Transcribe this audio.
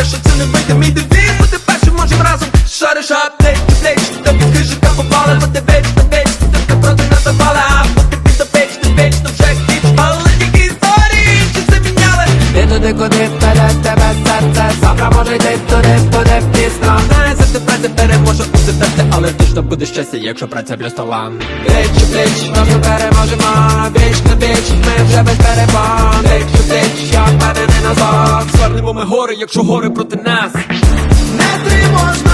Ти париш, що це не вийде Мій девіз, бути першим можем разом. Шариш аптеч, ти плеч, тобі хижика попала Бо ти ти веч, ти тебе проти нас запала А поки ти до печ, ти веч, то вже хіч Але тільки історії, чи це міняли. Ти туди, куди вперед тебе серце. Завтра може йти туди, туди пізно. Знає, за тебе не переможе усе серце Але точно буде щастя, якщо праця плюс талант Плеч, плеч, Ми переможемо. Віч на віч, ми вже без перебон нами гори, якщо гори проти нас. Не тривожно